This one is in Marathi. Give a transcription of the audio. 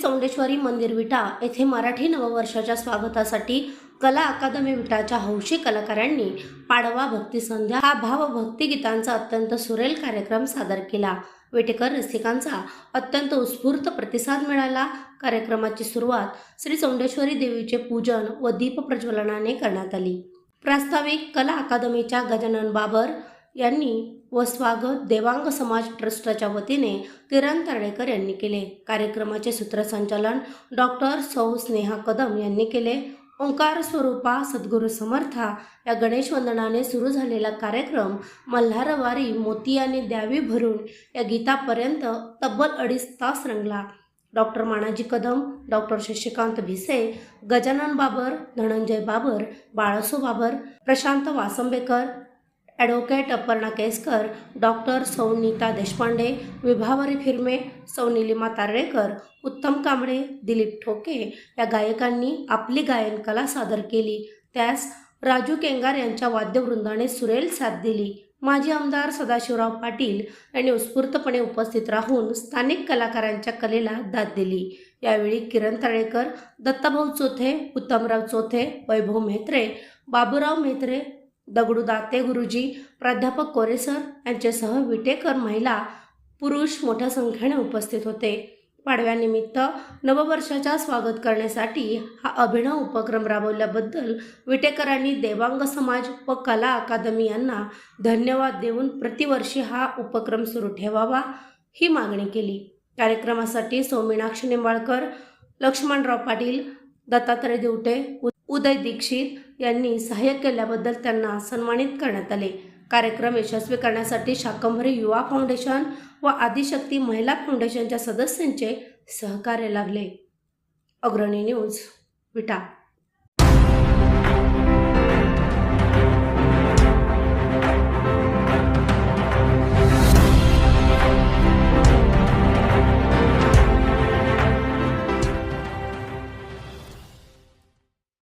चौंडेश्वरी मंदिर विटा येथे मराठी नववर्षाच्या स्वागतासाठी कला अकादमी विटाच्या हौशी कलाकारांनी पाडवा भक्ती संध्या हा भावभक्ती गीतांचा अत्यंत सुरेल कार्यक्रम सादर केला. विटेकर रसिकांचा अत्यंत उत्स्फूर्त प्रतिसाद मिळाला. कार्यक्रमाची सुरुवात श्री चौंडेश्वरी देवीचे पूजन व दीप प्रज्वलनाने करण्यात आली. प्रास्ताविक कला अकादमीच्या गजानन बाबर यांनी व स्वागत देवांग समाज ट्रस्टच्या वतीने किरण तर्डेकर यांनी केले. कार्यक्रमाचे सूत्रसंचालन डॉक्टर सौ स्नेहा कदम यांनी केले. ओंकार स्वरूपा सद्गुरू समर्था या गणेश वंदनाने सुरू झालेला कार्यक्रम मल्हारवारी मोतियाने द्यावी भरून या गीतापर्यंत तब्बल अडीच तास रंगला. Doctor Manaji Kadam doctor Shashikant Bhise Gajanan Babar Dhananjay Babar Balaso Babar Prashant Vasambekar advocate Aparna Keskar doctor Saunita Deshpande Vibhavari Firme Saunilima Taralekar Uttam Kamble Dilip ठोके या गायकांनी आपली गायनकला सादर केली. त्यास राजू केंगार यांच्या वाद्यवृंदाने सुरेल साथ दिली. माजी आमदार सदाशिवराव पाटील यांनी उत्स्फूर्तपणे उपस्थित राहून स्थानिक कलाकारांच्या कलेला दाद दिली. यावेळी किरण तळेकर दत्ताभाऊ चोथे उत्तमराव चोथे वैभव म्हेत्रे बाबूराव म्हेत्रे दगडू दाते गुरुजी प्राध्यापक कोरेसर यांच्यासह विटेकर महिला पुरुष मोठ्या संख्येने उपस्थित होते. पाडव्यानिमित्त नववर्षाच्या स्वागत करण्यासाठी हा अभिनव उपक्रम राबवल्याबद्दल विटेकरांनी देवांग समाज व कला अकादमी यांना धन्यवाद देऊन प्रतिवर्षी हा उपक्रम सुरू ठेवावा ही मागणी केली. कार्यक्रमासाठी सौमीनाक्षी निंबाळकर लक्ष्मणराव पाटील दत्तात्रय दिवटे उदय दीक्षित यांनी सहाय्य केल्याबद्दल त्यांना सन्मानित करण्यात आले. कार्यक्रम यशस्वी करण्यासाठी शाकंभरी युवा फाउंडेशन व आदिशक्ती महिला फाउंडेशनच्या सदस्यांचे सहकार्य लागले. अग्रणी न्यूज विटा